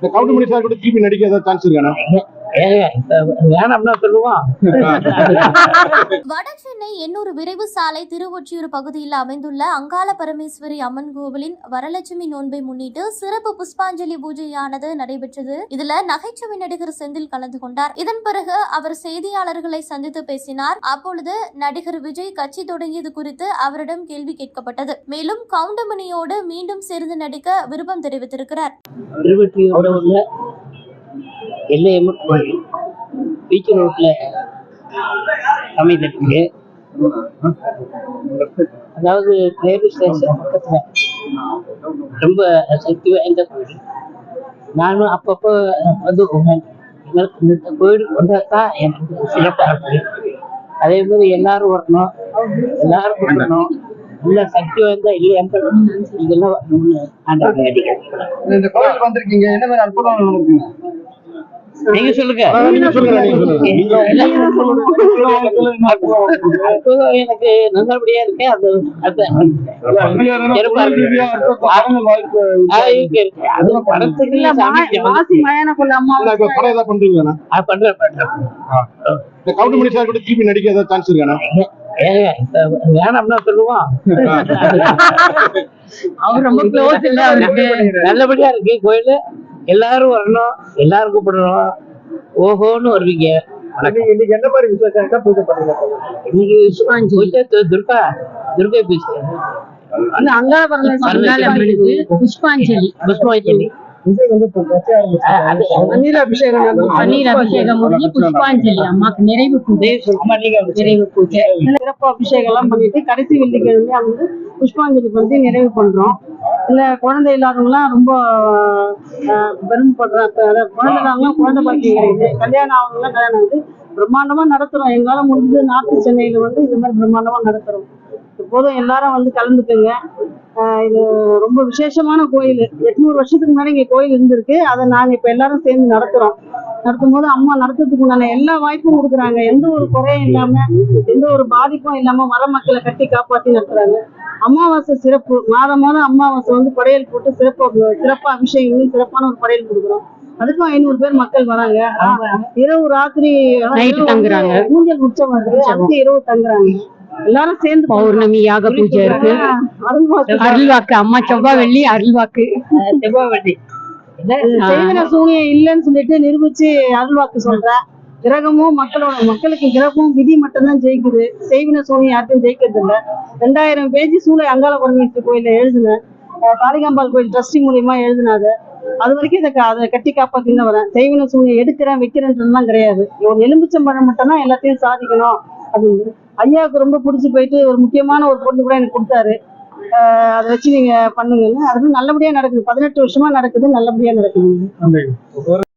இந்த கவுண்டமணி சார் கூட திருப்பி நடிக்க ஏதாவது சான்ஸ் இருக்காண்ணா வடசென்னை எண்ணூர் விரைவு சாலை திருவொற்றியூர் பகுதியில் அமைந்துள்ள அங்காள பரமேஸ்வரி அம்மன் கோவிலின் வரலட்சுமி நோன்பை முன்னிட்டு சிறப்பு புஷ்பாஞ்சலி பூஜையானது நடைபெற்றது. இதுல நகைச்சுவை நடிகர் செந்தில் கலந்து கொண்டார். இதன் பிறகு அவர் செய்தியாளர்களை சந்தித்து பேசினார். அப்பொழுது நடிகர் விஜய் கட்சி தொடங்கியது குறித்து அவரிடம் கேள்வி கேட்கப்பட்டது. மேலும் கவுண்டமணியோடு மீண்டும் சேர்ந்து நடிக்க விருப்பம் தெரிவித்திருக்கிறார். எல்லையம்மன் கோயில் பீச் ரோட்ல அமைந்திருக்கு அதாவது ரயில்வே ஸ்டேஷன் பக்கத்துல ரொம்ப சக்தி வாய்ந்த கோயில். நானும் அப்பப்போ வந்து போவேன். எங்களுக்கு இந்த கோயில் கொண்டாதான் எனக்கு சிறப்பாக இருக்கு. அதே மாதிரி எல்லாரும் வரணும் எல்லாரும் வரணும் நல்ல சக்தி வாய்ந்த இல்லையம்பல் இதெல்லாம் வரணும்னு ஆண்டவனை வேண்டிக்கிறேன். இந்த கோயிலுக்கு வந்திருக்கீங்க. என்ன மாதிரி அற்புதம் நீங்க சொல்லுங்க. நீங்க சொல்லுங்க நீங்க சொல்லுங்க. அற்புதம் எனக்கு நல்லபடியா இருக்கு அது கவுண்டமணி சார் கூட திருப்பி நடிக்க ஏதாவது சான்ஸ் இப்ப வேணாம்னா சொல்லுவான் அவர் ரொம்ப க்ளோஸ் இல்ல அவருக்கு. நல்லபடியா இருக்கு கோயில். எல்லாரும் வரணும் எல்லாரும் கூப்பிடணும். ஓஹோன்னு வருவீங்க. இன்னைக்கு என்ன மாதிரி விசேஷம்? பூஜை பண்ணுங்க இன்னைக்கு துர்கா துர்கை பூஜை. புஷ்பாஞ்சலி. புஷ்பாஞ்சலி. ஆ, அது பன்னீர் அபிஷேகம் பன்னீர் அபிஷேகம் முடிஞ்சு புஷ்பாஞ்சலி. அம்மாக்கு நிறைவு பூஜை நிறைவு பூஜை சிறப்பு அபிஷேகம் எல்லாம் பண்ணிட்டு கடைசி வெள்ளிக்கிழமை வந்து புஷ்பாஞ்சலி பண்ணி நிறைவு பண்றோம். இல்ல குழந்தை இல்லாதவங்களாம் ரொம்ப பெருமைப்படுறாங்க. குழந்தை இல்லாதவங்க குழந்தை பாக்கியம் கிடையாது கல்யாணம் ஆகவங்கலாம் கல்யாணம் ஆகுது. பிரம்மாண்டமா நடத்துறோம். எங்களால முடிஞ்சது நார்த்து சென்னையில வந்து இது மாதிரி பிரம்மாண்டமா நடத்துறோம். இப்போதும் எல்லாரும் வந்து கலந்துக்குங்க. ஆஹ் இது ரொம்ப விசேஷமான கோயில். எட்நூறு வருஷத்துக்கு முன்னாடி இங்க கோயில் இருந்திருக்கு. அதை நாங்க இப்ப எல்லாரும் சேர்ந்து நடத்துறோம். நடத்தும் போது அம்மா நடத்துறதுக்கு உண்டான எல்லா வாய்ப்பும் கொடுக்குறாங்க. எந்த ஒரு குறையும் இல்லாம எந்த ஒரு பாதிப்பும் இல்லாம வர மக்களை கட்டி காப்பாத்தி நடத்துறாங்க. அமாவாசை சிறப்பு. மாதம் மாதம் அமாவாசை வந்து படையல் போட்டு சிறப்பு சிறப்பா அபிஷேகம் சிறப்பான ஒரு படையல் கொடுக்குறோம். அதுக்கும் ஐநூறு பேர் மக்கள் வராங்க. இரவு ராத்திரி தங்குறாங்க. ஊஞ்சல் உற்சவம் இருக்கு. இரவு தங்குறாங்க. எல்லாரும் சேர்ந்து பௌர்ணமி யாக பூஜை இருக்கு. அருள்வாக்கு. அருள்வாக்கு. அம்மா செவ்வாய் வெள்ளி அருள்வாக்கு. செவ்வாய் செய்வன சூனியம் இல்லைன்னு சொல்லிட்டு நிரூபிச்சு அருள்வாக்கு சொல்றேன். கிரகமும் மக்களோட மக்களுக்கு கிரகமும் விதி மட்டும்தான் ஜெயிக்குது. செய்வின சூனியம் யாருக்கும் ஜெயிக்கிறது இல்ல. ரெண்டாயிரம் பேஜ் சூளை அங்காள பரமேஸ்வரி கோயில எழுதுனேன். காளிகாம்பாள் கோயில் ட்ரஸ்டி மூலியமா எழுதினாத அது. வரைக்கும் இதை அதை கட்டி காப்பாத்தின்னு வரேன். செய்வின சூனியம் எடுக்கிறேன் வைக்கிறேன்றதுலாம் கிடையாது. ஒரு எலும்பிச்சம்பழம் மட்டும் தான் எல்லாத்தையும் சாதிக்கணும் அப்படின்னு. ஐயாவுக்கு ரொம்ப பிடிச்சி போயிட்டு ஒரு முக்கியமான ஒரு பொண்ணு கூட எனக்கு கொடுத்தாரு. அதை வச்சு நீங்க பண்ணுங்கன்னு அது நல்லபடியா நடக்குது. பதினெட்டு வருஷமா நடக்குது நல்லபடியா நடக்குது